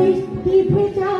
বৃষ্টি ভেজা